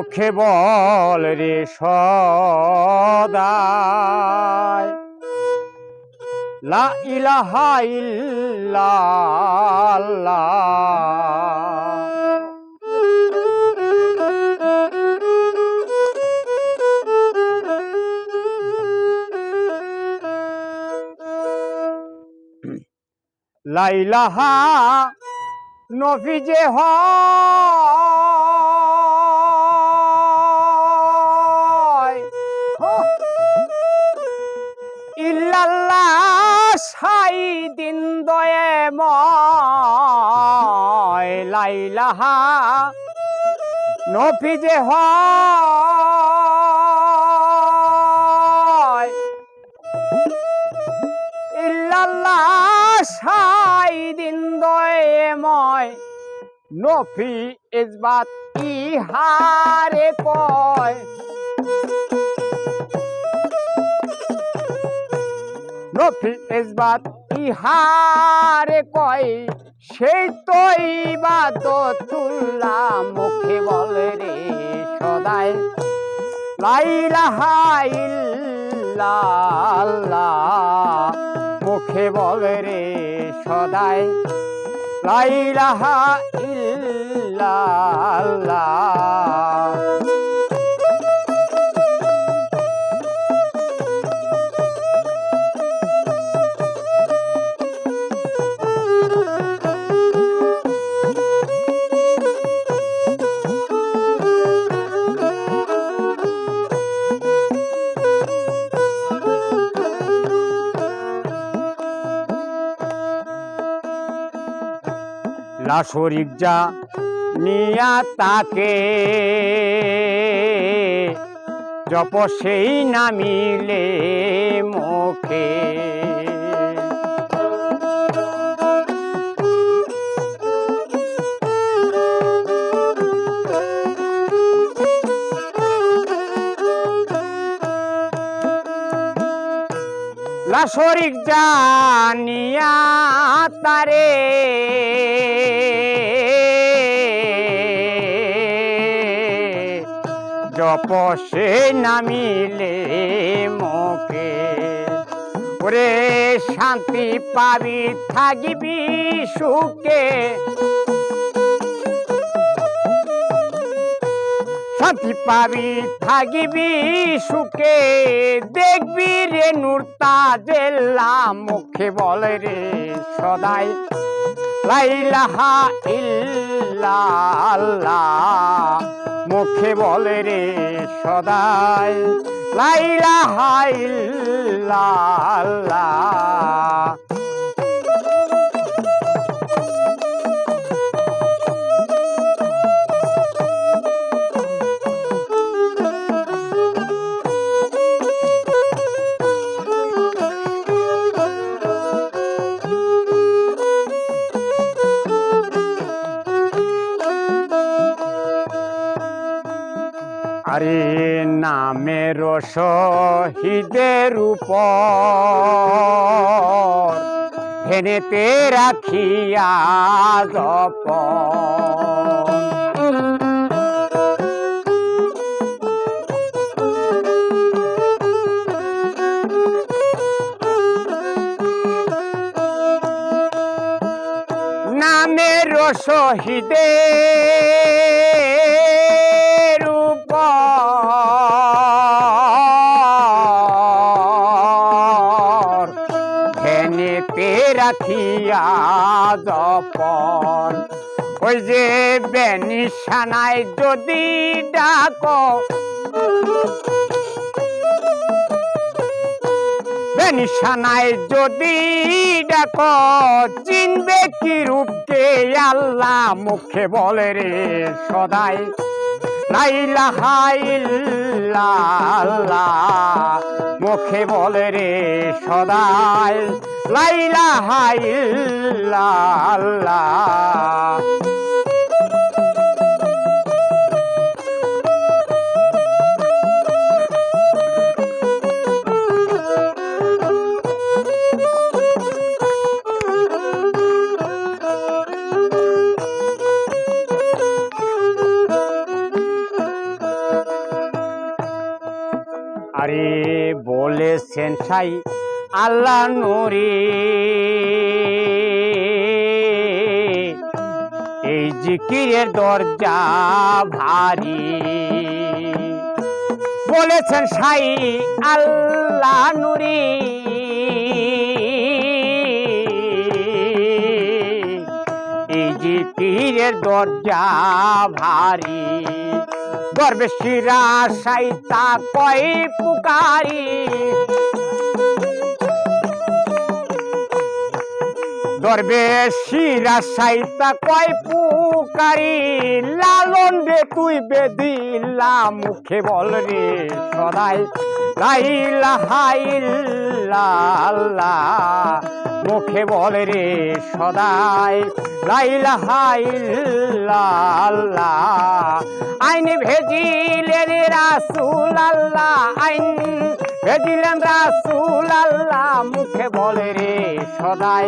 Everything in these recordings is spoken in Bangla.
মুখে বল রে সদাই। লা ইলাহা ইল্লাল্লাহ। লাইলাহা নফি হয়। লাইলাহা নফি যে হয়, ইল্লাল্লাহ সাই দিন দয়েময় নফি ইজবাত ইহারে কয়। নফি ইজবাত ইহারে কয়। সেই তো তুল্লা মুখে বলে রে সদাই। লাইলাহাইল্লাহ মুখে বলে রে সদাই। লাইলাহা ইল্লাল্লাহ লাশরিক যা নিয়া তাকে। জপ সেই নামিলে মুখে। লাশরিক জানিয়া তারে। জপ সে নামিলে মুখে ওরে শান্তি পাবি থাকিবি সুখে। শান্তি পাবি, থাকিবি সুখে। দেখবি রে নূর তাজেল্লা, মুখে বলে রে সদাই। লাইলাহা ইল্লাল্লাহ, মুখে বলে রে সদাই। লাইলাহা ইল্লাল্লাহ আরে নামের শহীদের উপর। হেনেতে রাখিয়া জপ নামের শহীদের ধেনেতে জপন। ওই যে বেনিশানায় যদি ডাক। বেনিশানায় যদি ডাক, চিনবে কি রূপকে আল্লাহ মুখে বলে রে সদাই। লাইলাহা ইল্লাল্লাহ মুখে বলে রে সদাই আরে বলেছেন সাই আল্লাহ নুরি। এই জিকিরের দরজা ভারী। বলেছেন সাই আল্লাহ নুরী। জিকিরের দরজা ভারী। গর্বেশিরা সাইতা কই পুকারি। দরবেশিরা সাইতা কই পুকারি। লালন রে তুই বেদিলা মুখে বল রে সদাই। লাইলা হাইল্লা মুখে বল রে সদাই, লাইলা হাইল্লা আইন ভেজিলেন রাসুল আল্লাহ আইন ভেজিলেন রাসুল আল্লাহ মুখে বলে রে সদাই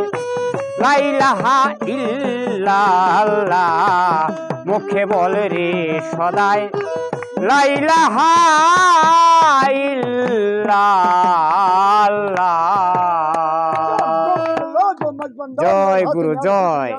লাইলাহা ইল্লাল্লাহ মুখে বলে রে সদাই লাইলাহা ইল্লাল্লাহ জয়।